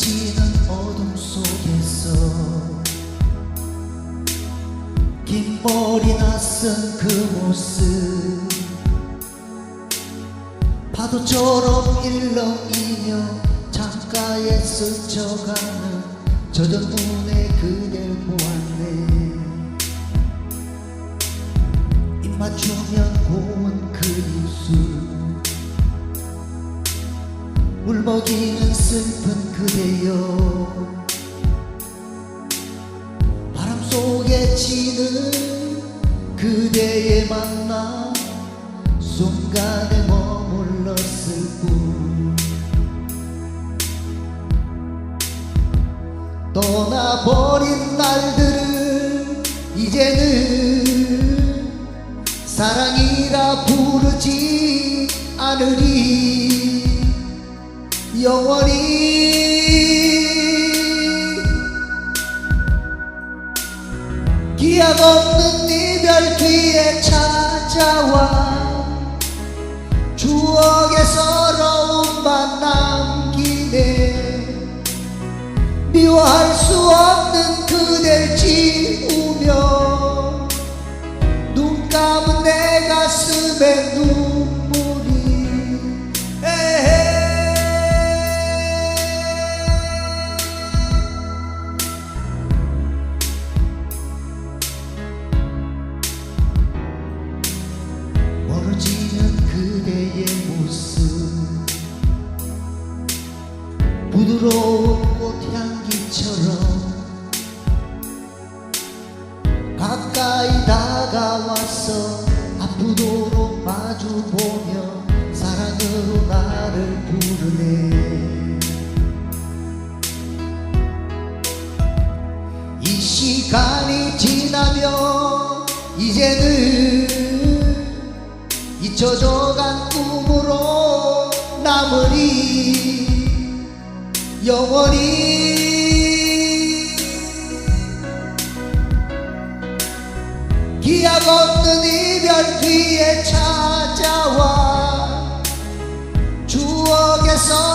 지난 어둠 속에서 긴 머리 낯선 그 모습. 파도처럼 일렁이며 창가에 스쳐가는 젖은 눈에 그댈 보았네. 입 맞추면 고운 그 입술. 울먹이는 슬픈 그대여. 바람 속에 지는 그대의 만남 순간에 머물렀을 뿐. 떠나버린 날들을 이제는 사랑이라 부르지 않으리 영원히 기약 없는 이별 뒤에 찾아와 추억의 서러움만 남기네. 미워할 수 없는 그댈 지우며 눈 감은 내 가슴에 눈 부드러운 꽃향기처럼 가까이 다가와서 아프도록 마주보며 사랑으로 나를 부르네. 이 시간이 지나면 이제는 잊혀져간 꿈으로 남으리 영원히 기약 없는 이별 뒤에 찾아와 추억의 서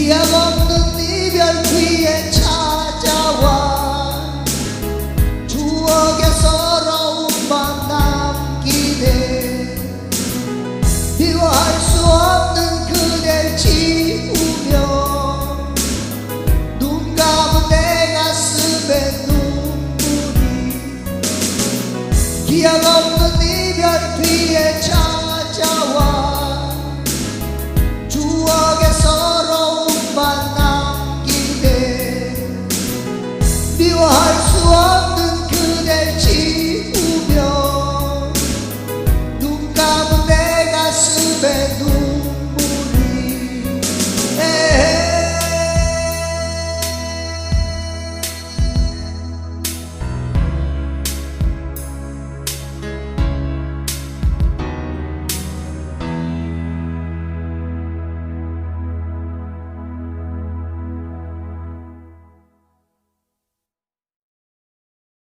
기약 없는 이별 뒤에 찾아와. 추억의 서러움만 남기네. 미워할 수 없는 그댈 지우며. 눈 감은 내 가슴에 눈물이. 기약 없는 이별 뒤에 찾아와